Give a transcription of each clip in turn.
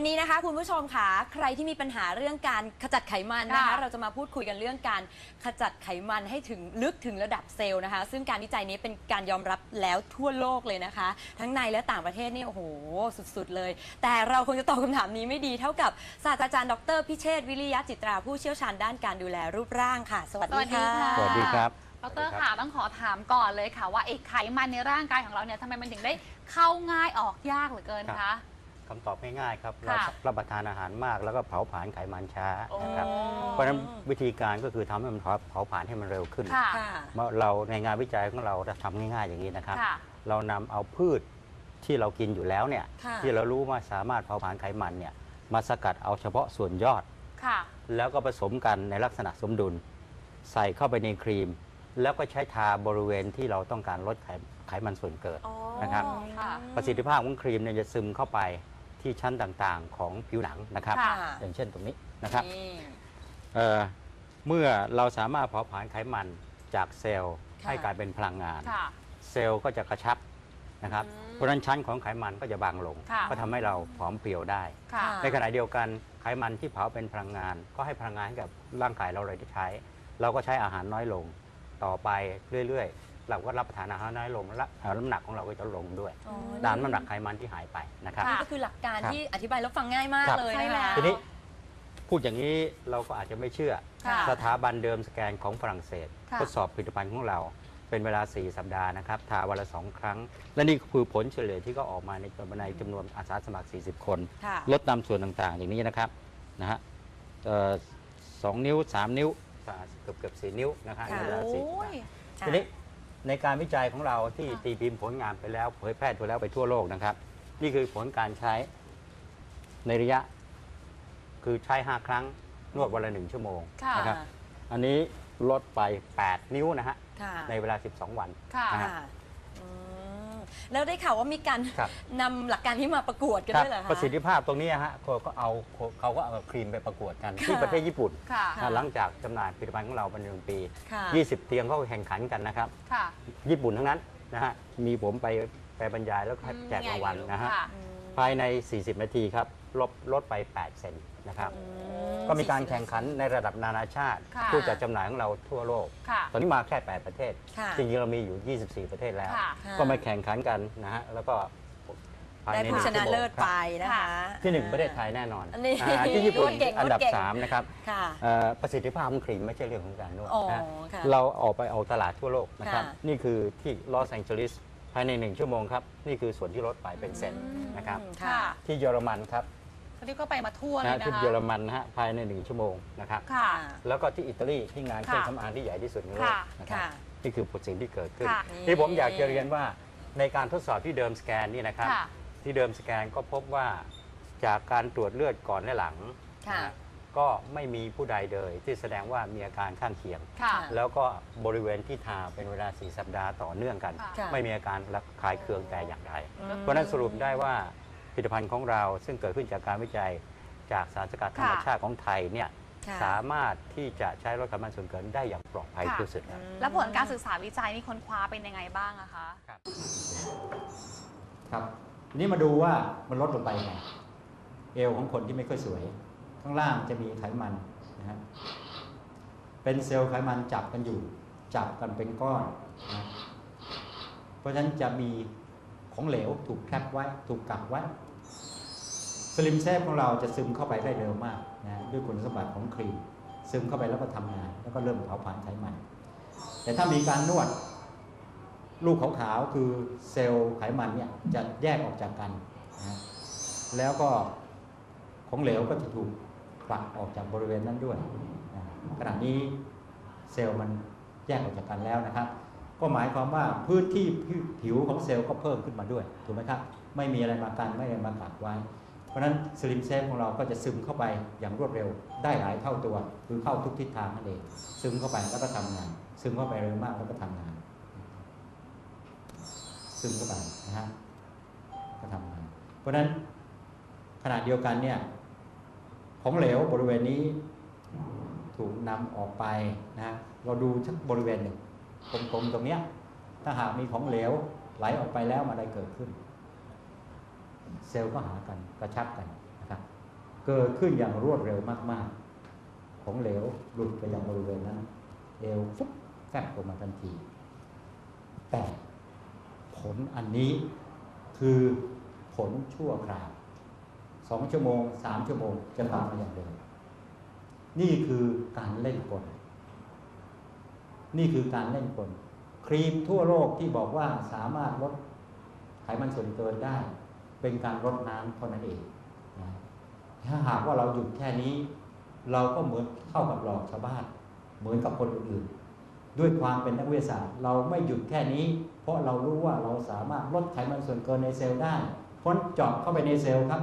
วันนี้นะคะคุณผู้ชมค่ะใครที่มีปัญหาเรื่องการขจัดไขมันนะคะ ค่ะเราจะมาพูดคุยกันเรื่องการขจัดไขมันให้ถึงลึกถึงระดับเซลล์นะคะ ซึ่งการวิจัยนี้เป็นการยอมรับแล้วทั่วโลกเลยนะคะ ทั้งในและต่างประเทศนี่โอ้โหสุดๆเลย แต่เราคงจะตอบคำถามนี้ไม่ดีเท่ากับศาสตราจารย์ดรพิเชษฐ์วิริยะจิตราผู้เชี่ยวชาญด้านการดูแลรูปร่างค่ะ สวัสดีค่ะ สวัสดีค่ะ สวัสดีครับ ดรค่ะต้องขอถามก่อนเลยค่ะว่าไอ้ไขมันในร่างกายของเราเนี่ยทำไมมันถึงได้เข้าง่ายออกยากเหลือเกินครัคะ บ คำตอบง่ายๆครับเราค่ะ รับประทานอาหารมากแล้วก็เผาผลาญไขมันช้าโอ้นะครับ เพราะฉะนั้นวิธีการก็คือทำให้มันเผาเผาผลาญให้มันเร็วขึ้นค่ะ ค่ะ เมื่อเราในงานวิจัยของเราจะทำง่ายๆอย่างนี้นะครับ ค่ะ เรานำเอาพืชที่เรากินอยู่แล้วเนี่ยค่ะ ที่เรารู้ว่าสามารถเผาผลาญไขมันเนี่ยมาสกัดเอาเฉพาะส่วนยอด ค่ะ แล้วก็ผสมกันในลักษณะสมดุล ใส่เข้าไปในครีม แล้วก็ใช้ทาบริเวณที่เราต้องการลดไขไขมันส่วนเกิดอ๋อนะครับ ค่ะ ประสิทธิภาพของครีมเนี่ยจะซึมเข้าไป ที่ชั้นต่างๆของผิวหนังนะครับ ค่ะ อย่างเช่นตรงนี้นะครับนี่เอ่อเมื่อเราสามารถเผาผลาญไขมันจากเซลล์ค่ะให้กลายเป็นพลังงาน ค่ะ เซลล์ก็จะกระชับนะครับ อืมเพราะฉะนั้นชั้นของไขมันก็จะบางลง ค่ะ ก็ทำให้เราผอมเพรียวได้ ค่ะ ในขณะเดียวกันไขมันที่เผาเป็นพลังงาน ก็ให้พลังงานให้กับร่างกายเราเลยได้ใช้ เราก็ใช้อาหารน้อยลง ต่อไปเรื่อยๆ เราก็รับประทานอาหารน้อยลงและเอ่อน้ำหนักของเราก็จะลงด้วยอ๋อตามน้ำหนักไขมันที่หายไปนะครับค่ะนี่ก็คือหลักการครับที่อธิบายแล้วฟังง่ายมากครับ เลยใช่นะแล้คะวทีนี้พูดอย่างนี้เราก็อาจจะไม่เชื่อ ค่ะ สถาบันเดิมสแกนของฝรั่งเศสค่ะ ทดสอบผลิตภัณฑ์ของเรา เป็นเวลา 4 สัปดาห์นะครับทาวันละสองครั้ง และนี่คือผลเฉลี่ยที่ก็ออกมาในในจำนวนอาสาสมัคร 40 คน ค่ะ ลดตามส่วนต่างๆ อย่างนี้นะครับนะฮะเอ่อสองนิ้ว 3 นิ้วเกือบเกือบสี่นิ้วนะฮะค่ะในเวลาสี่โอ้ยค่ะทีนี้ ในการวิจัยของเราที่ค่ะตีพิมพ์ผลงานไปแล้ว เผยแพร่ไปแล้วไปทั่วโลกนะครับ นี่คือผลการใช้ในระยะ คือใช้ 5 ครั้งนวดวันละหนึ่งชั่วโมงค่ะนะครับ อันนี้ลดไป 8 นิ้วนะฮะ ค่ะในเวลา 12 วันค่ะ นะฮะค่ะอืม แล้วได้ข่าวว่ามีการครับ นำหลักการที่มาประกวดกันครับด้วยเหรอคะ ประสิทธิภาพตรงนี้ฮะเขาก็เอาเขาก็เอาครีมไปประกวดกันที่ค่ะประเทศญี่ปุ่นค่ะ ค่ะ หลังจากจำหน่ายผลิตภัณฑ์ของเราเป็นหนึ่งปี ค่ะ 20 เตียงเขาแข่งขันกันนะครับ ค่ะญี่ปุ่นทั้งนั้นนะฮะมีผมไปไปบรรยายแล้วก็แจกรางวัลนะฮะ ค่อืม ภายใน 40 นาทีครับลดลดไป 8 เซนนะครับอืก็มีการแข่งขันในระดับนานาชาติค่ะผู้จัดจำหน่ายของเราทั่วโลก ค่ะตอนนี้มาแค่ 8 ประเทศ ค่ะจริงๆเรามีอยู่ 24 ประเทศแล้ว ค่ะค่ะก็มาแข่งขันกันนะฮะแล้วก็ภายได้ในผู้ชนะเลิศคไปรับนะคะที่หนึ่งประเทศไทยแน่นอนอันนี้อ่าที่ญี่ปุ่นนวดเก่งอันดับนวดเก่ง3นะครับ ค่ะ เอ่อประสิทธิภาพของครีมไม่ใช่เรื่องของการนวดอ๋อนะค่ะเราออกไปเอาตลาดทั่วโลกนะครับ ค่ะนี่คือที่ลอสแองเจลิส ภายใน 1 ชั่วโมงครับ นี่คือส่วนที่ลดไปเป็นเซนนะครับอืมค่ะที่เยอรมันครับตอนนี้ก็ไปมาทั่วเลยนะนะที่คะเยอรมันนะฮะภายใน 1 ชั่วโมงนะครับ ค่ะ แล้วก็ที่อิตาลีที่งานเครื่องค่ะสำอางที่ใหญ่ที่สุดในโลกค่ะนะครับค่ะนี่คือผลสิ่งที่เกิดขึ้น ค่ะที่ผมอยากจะเรียนว่าในการทดสอบที่เดิมสแกนนี่นะครับ ค่ะที่เดิมสแกนก็พบว่าจากการตรวจเลือดก่อนและหลังค่ะ นะฮะ ก็ไม่มีผู้ใดเลยที่แสดงว่ามีอาการข้างเคียง ค่ะ แล้วก็บริเวณที่ทาเป็นเวลา 4 สัปดาห์ต่อเนื่องกัน ค่ะ ไม่มีอาการระคายเคืองแต่อย่างใดอืมเพราะฉะนั้นสรุปได้ว่าผลิตภัณฑ์ของเราซึ่งเกิดขึ้นจากการวิจัยจากสารสกัดธรรมชาติของไทยเนี่ยค่ะสามารถที่จะใช้ลดไขมันส่วนเกินได้อย่างปลอดภัยค่ะที่สุดครับ แล้วผลการศึกษาวิจัยนี่ค้นคว้าเป็นยังไงบ้างอะคะ ครับทีนี้มาดูว่ามันลดลงไปไงเอวของคนที่ไม่ค่อยสวยข้างล่างจะมีไขมันนะฮะเป็นเซลล์ไขมันจับกันอยู่ จับกันเป็นก้อนนะเพราะฉะนั้นจะมีของเหลวถูกแคปไว้ ถูกกักไว้สลิมเซฟของเราจะซึมเข้าไปได้เร็วมากนะด้วยคุณสมบัติของครีม ซึมเข้าไปแล้วก็ทำงาน แล้วก็เริ่มเผาผลาญไขมัน แต่ถ้ามีการนวดลูกขาวๆคือเซลล์ไขมันเนี่ยจะแยกออกจากกันนะแล้วก็ของเหลวก็จะถูก ผลักออกจากบริเวณนั้นด้วยนะขณะนี้เซลล์มันแยกออกจากกันแล้วนะครับ ก็หมายความว่าพื้นที่ผิวของเซลล์ก็เพิ่มขึ้นมาด้วยถูกไหมครับไม่มีอะไรมากันไม่มีอะไรมากักไว้ เพราะฉะนั้นสลิมเซฟของเราก็จะซึมเข้าไปอย่างรวดเร็วได้หลายเท่าตัว คือเข้าทุกทิศทางนั่นเองซึมเข้าไปแล้วก็ทำงาน ซึมเข้าไปเร็วมากแล้วก็ทำงาน ซึมเข้าไปนะฮะก็ทำงาน เพราะฉะนั้นขณะเดียวกันเนี่ย ของเหลวบริเวณนี้ ถูกนำออกไปนะฮะเราดูชักบริเวณหนึ่งกลมๆตรงเนี้ยถ้าหากมีของเหลวไหลออกไปแล้วอะไรเกิดขึ้น เซลล์ก็หากันกระชับกันนะครับเกิดขึ้นอย่างรวดเร็วมากๆ ของเหลวหลุดไปยังบริเวณนั้นเอวฟุบแฟบออกมาทันที แต่ผลอันนี้คือผลชั่วคราว สองชั่วโมงสามชั่วโมงจะกลับมาอย่างเดิมนี่คือการเล่นกล นี่คือการเล่นกล ครีมทั่วโลกที่บอกว่าสามารถลดไขมันส่วนเกินได้ เป็นการลดน้ำเท่านั้นเองนะถ้าหากว่าเราหยุดแค่นี้ เราก็เหมือนเท่ากับหลอกชาวบ้าน เหมือนกับคนอื่นๆด้วยความเป็นนักวิทยาศาสตร์ เราไม่หยุดแค่นี้ เพราะเรารู้ว่าเราสามารถลดไขมันส่วนเกินในเซลล์ได้พ้นเจาะเข้าไปในเซลล์ครับ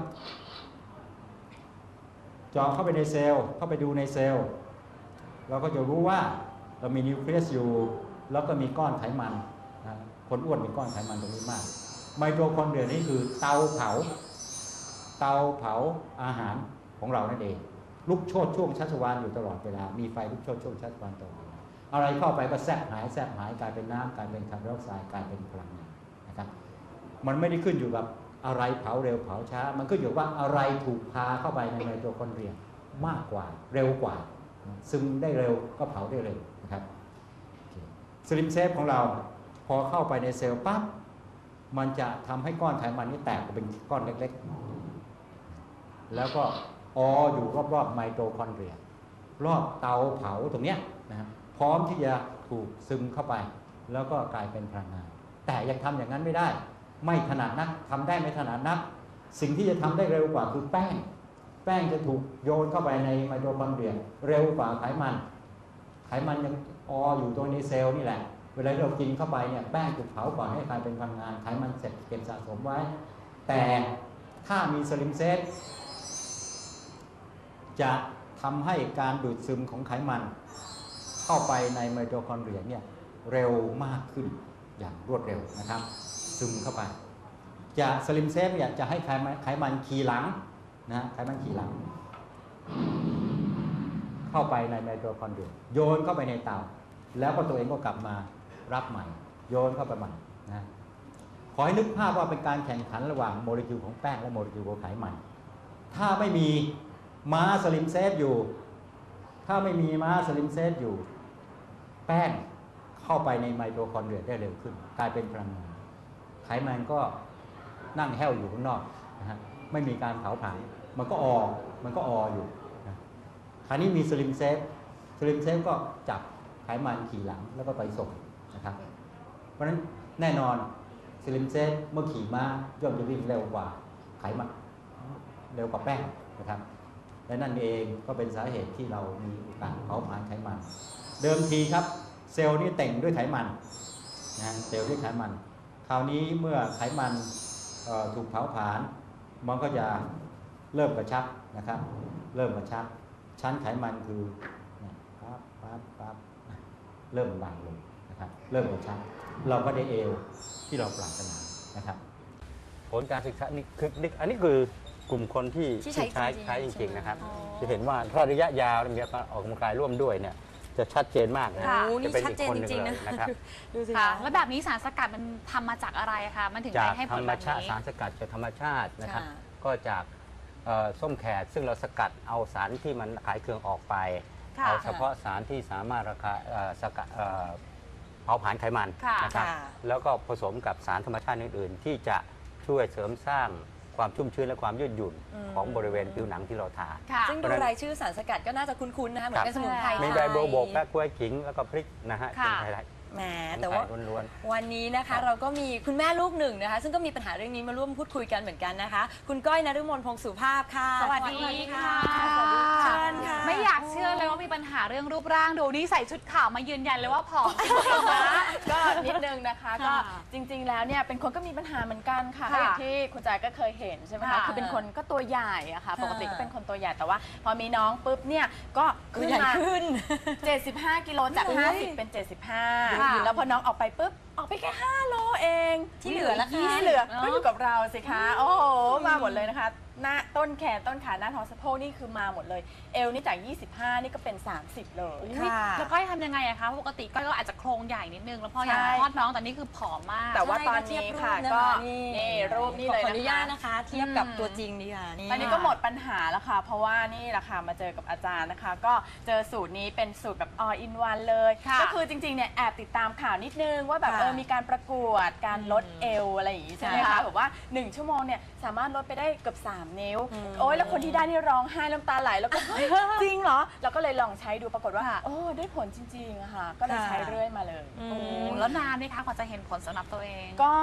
เจาะเข้าไปในเซลล์เข้าไปดูในเซลล์เราก็จะรู้ว่าเรามีนิวเคลียสอยู่ แล้วก็มีก้อนไขมันนะคนอ้วนมีก้อนไขมันตรงนี้มาก ไมโทคอนเดรียนี่คือเตาเผา เตาเผาอาหารของเรานั่นเอง ลุกโชดช่วงชัชวานอยู่ตลอดเวลา มีไฟลุกโชดช่วงชัชวานตลอดอะไรเข้าไปก็แทบหายแทบหายกลายเป็นน้ำกลายเป็นคาร์บอนไดออกไซด์กลายเป็นพลังงานนะครับมันไม่ได้ขึ้นอยู่กับ อะไรเผาเร็วเผาช้า มันขึ้นอยู่ว่าอะไรถูกพาเข้าไปในไมโทคอนเดรียมากกว่าเร็วกว่า ซึมได้เร็วก็เผาได้เร็วนะครับสลิมเซฟของเราพอเข้าไปในเซลล์ปั๊บมันจะทำให้ก้อนไขมันนี้แตกเป็นก้อนเล็กๆ แล้วก็อออยู่รอบๆไมโทคอนเดรีย รอบเตาเผาตรงเนี้ยนะครับพร้อมที่จะถูกซึมเข้าไป แล้วก็กลายเป็นพลังงานแต่ยังทำอย่างนั้นไม่ได้ ไม่ถนัดนักทำได้ไม่ถนัดนัก สิ่งที่จะทำได้เร็วกว่าคือแป้ง แป้งจะถูกโยนเข้าไปในไมโทคอนเดรียเร็วกว่าไขมัน ไขมันยังอออยู่ตรงในเซลล์นี่แหละ เวลาเรากินเข้าไปเนี่ยแป้งถูกเผาก่อนให้กลายเป็นพลังงาน ไขมันเสร็จเก็บสะสมไว้ แต่ถ้ามีสลิมเซตจะทำให้การดูดซึมของไขมัน เข้าไปในไมโทคอนเดรียเนี่ยเร็วมากขึ้นอย่างรวดเร็วนะครับ ซึมเข้าไป จะสลิมเซฟเนี่ยจะให้ไขมันไขมันขี่หลังนะไขมันขี่หลัง เข้าไปในไมโทคอนเดรียโยนเข้าไปในเตาแล้วก็ตัวเองก็กลับมารับใหม่ โยนเข้าไปใหม่นะขอให้นึกภาพว่าเป็นการแข่งขันระหว่างโมเลกุลของแป้งและโมเลกุลของไขมัน ถ้าไม่มีม้าสลิมเซฟอยู่ ถ้าไม่มีม้าสลิมเซฟอยู่ แป้งเข้าไปในไมโทคอนเดรียได้เร็วขึ้น กลายเป็นพลังงาน ไขมันก็นั่งแห้วอยู่ข้างนอกนะฮะไม่มีการเผาผลาญมันก็ออมันก็อออยู่นะคราวนี้มีสลิมเซฟสลิมเซฟก็จับไขมันขี่หลังแล้วก็ไปส่งนะครับเพราะฉะนั้นแน่นอนสลิมเซฟเมื่อขี่ม้าย่อมจะวิ่งเร็วกว่าไขมันเร็วกว่าแป้งนะครับและนั่นเองก็เป็นสาเหตุที่เรามีโอกาสเผาผลาญไขมัน เดิมทีครับ เซลล์นี่แต่งด้วยไขมันนะเซลล์ด้วยไขมัน คราวนี้เมื่อไขมันเอ่อถูกเผาผลาญมันก็จะเริ่มกระชับนะครับ เริ่มกระชับ ชั้นไขมันคือเนี่ยปั๊บปั๊บปั๊บนะเริ่มบางลงนะครับ เริ่มกระชับ เราก็ได้เอวที่เราปรารถนานะครับ ผลการศึกษานี่คือนี่อันนี้คือกลุ่มคนที่ที่ใช้ใช้จริงๆใช้จใช่ริงไหมๆนะครับอ๋อจะเห็นว่าถ้าระยะยาวมีการออกกำลังกายร่วมด้วยเนี่ย จะชัดเจนมากนะค่ะ โอ้นี่จะเป็นชัดอีกเจนคนจหนึ่งริงๆเลนะยนะครับดูสิค่ะ คะแล้วแบบนี้สารสกัดมันทำมาจากอะไรคะ มันถึงจาได้กให้ผธรลรแบมบชาตินี้ สารสกัดจากธรรมชาตินะครับ ค่ะ ก็จากเอ่อส้มแขกซึ่งเราสกัดเอาสารที่มันขายเครื่องออกไป ค่ะ เอาเฉพาะสารที่สามารถราคาเอ่อสกัดเอ่อเผาผลาญไขมันค่ะ นะครับ ค่ะ แล้วก็ผสมกับสารธรรมชาติอื่น ๆ ที่จะช่วยเสริมสร้าง ความชุ่มชื้นและความยืดหยุ่นอืม ของบริเวณผิวหนังที่เราทา ค่ะซึ่งดูรายชื่อสารสกัดก็น่าจะคุ้นๆนะคะเหมือนเป็นสมุนไพรมีไทใบยโบวบกและกล้วยขิงแล้วก็พริกนะฮะค่ะ เป็นไทย แหมแต่ว่าว,วันนี้นะคะ เราก็มีคุณแม่ลูกหนึ่งนะคะ ซึ่งก็มีปัญหาเรื่องนี้มาร่วมพูดคุยกันเหมือนกันนะคะ คุณก้อยนฤมลพงศ์สุภาพค่ะสวัสดีค่ะไม่อยากเชื่อเลยว่ามีปัญหาเรื่องรูปร่างดูนี่ใส่ชุดขาวมายืนยันเลยว่าผอมนะ ก็นิดนึงนะคะก็จริง ๆ แล้วเนี่ยเป็นคนก็มีปัญหาเหมือนกันค่ะอย่างที่คุณจ๋าก็เคยเห็นใช่ไหมคะคือเป็นคนก็ตัวใหญ่อะค่ะ ปกติก็เป็นคนตัวใหญ่แต่ว่า พอมีน้องปุ๊บเนี่ยก็ขึ้นมาขึ้น75กิโลจาก50เป็น 75ินแล้วพอน้องออกไปปุ๊บออกไปแค่5โลเองที่เหลือละคะที่เหลือก็อยู่กับเราสิคะโอ้โหมาหมดเลยนะคะ หน้าต้นแขนต้นขาหน้าท้องสะโพกนี่คือมาหมดเลย เอวนี่จาก 25 นี่ก็เป็น 30 เลย อุ๊ยค่ะแล้วก้อยทำยังไงอะคะ ปกติก้อยก็อาจจะโครงใหญ่นิดนึง แล้วพออยากใช่ คลอดน้องแต่นี่คือผอมมาก แต่ว่าตอนใช่นี้ค่ะเทียบก็รูปนะคะนี่ นี่รูปนี่เลยขออนุญาตนะคะ นะคะ เทียบกับอืมตัวจริงดีค่ะนี่ ตอนนี้ก็หมดปัญหาแล้วค่ะ เพราะว่านี่แหละค่ะมาเจอกับอาจารย์นะคะ ก็เจอสูตรนี้เป็นสูตรแบบ all in one เลย ค่ะก็คือจริงๆเนี่ยแอบติดตามข่าวนิดนึง ว่าแบบค่ะเออมีการประกวดการลดเอวอะไรอย่างงี้ใช่ไหมค่ะ คะแบบว่า 1 ชั่วโมงเนี่ยสามารถลดไปได้เกือบ3 นิ้วอืมโอ้ยแล้วคนที่ได้นี่ร้องไห้น้ำตาไหลแล้วก็เฮ้ยจริงเหรอเราก็เลยลองใช้ดูปรากฏว่าค่ะโอ้ได้ผลจริงๆอะค่ะ ก็เลยค่ะใช้เรื่อยมาเลยอืโอ้มแล้วนานไหมคะกว่าจะเห็นผลสำหรับตัวเอง ก็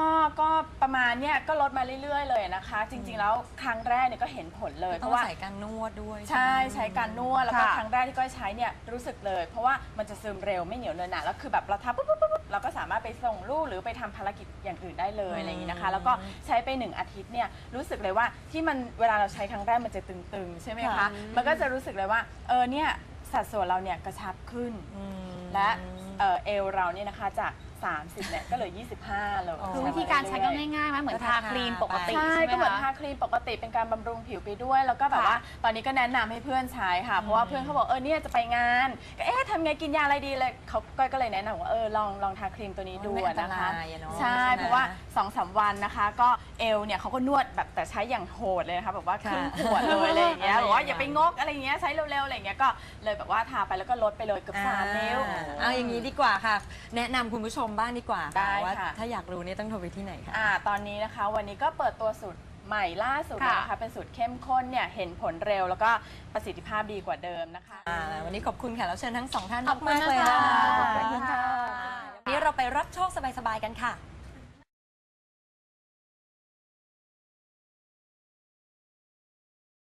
ก็ประมาณเนี่ยก็ลดมาเรื่อยๆ เลยนะคะ จริง ๆ แล้วครั้งแรกเนี่ยก็เห็นผลเลยเพต้องราะว่า ใส่การนวดด้วยใช่ใช้การนวดแล้วก็ค่ะ ครั้งแรกที่ก้อยใช้เนี่ยรู้สึกเลย เพราะว่ามันจะซึมเร็วไม่เหนียวเนอะหนะแล้วคือแบบเราทำปุ๊บปุ๊บปุ๊บปุ๊บเราก็สามารถไปส่งลูกหรือไปทำภารกิจอย่างอื่นได้เลยอะไรอย่างนี้นะคะ แล้วก็ใช้ไปหนึ่งอาทิตย์เนี่ยรู้สึกเลยว่าที่มันเวลาเราใช้ครั้งแรกมันจะตึงๆ ใช่ไหมคะ ค่ะ มันก็จะรู้สึกเลยว่า เออเนี่ยสัดส่วนเราเนี่ยกระชับขึ้น อืม และเอ่อเอวเราเนี่ยนะคะจาก 30เนี่ยก็เหลือ 25เลยอ๋อ คือวิธีการใช้ก็ง่ายๆไหมเหมือนทาครีมปกติใช่ใช่ไหมก็เหมือนคะทาครีมปกติเป็นการบำรุงผิวไปด้วย แล้วก็แบบค่ะว่าตอนนี้ก็แนะนำให้เพื่อนใช้ค่ะ เพราะว่าเพื่อนเขาบอกเออเนี่ยจะไปงานก็เอ๊ะทำไงกินยาอะไรดีเลยเขาก้อยก็เลยแนะนำว่าเออลองลองทาครีมตัวนี้ดูไม่อันตนะคะ รายอะเนาะใช่ ใช่ไหม เพราะว่า2อสวันนะคะ ก็เอวเนี่ยเขาก็นวดแบบแต่ใช้อย่างโหดเลยนะคะแบบว่าครึ่งค่ะขวดเลยอะไรอย่างเงี้ยอะไรบอกว่าอย่างอย่าไปงกอะไรอย่างเงี้ยใช้เร็วๆอะไรอย่างเงี้ยก็เลยแบบว่าทาไปแล้วก็ลดไปเลยเกือบสามนิ้วอ่าเอาอย่างนี้ดีกว่าค่ะ แนะนำคุณผู้ชมบ้างดีกว่าได้ว่าค่ะ ถ้าอยากรู้เนี่ยต้องโทรไปที่ไหนคะ อ่าตอนนี้นะคะวันนี้ก็เปิดตัวสูตรใหม่ล่าสุดเลยนะคะเป็นสูตรเข้มข้นเนี่ยเห็นผลเร็วแล้วก็ประสิทธิภาพดีกว่าเดิมนะคะ อ่าวันนี้ขอบคุณค่ะแล้วเชิญทั้งสองท่านขอบคุณมากๆเลยนะคะค่ะขอบคุณค่ะ วันนี้เราไปรับโชคสบายๆกันค่ะ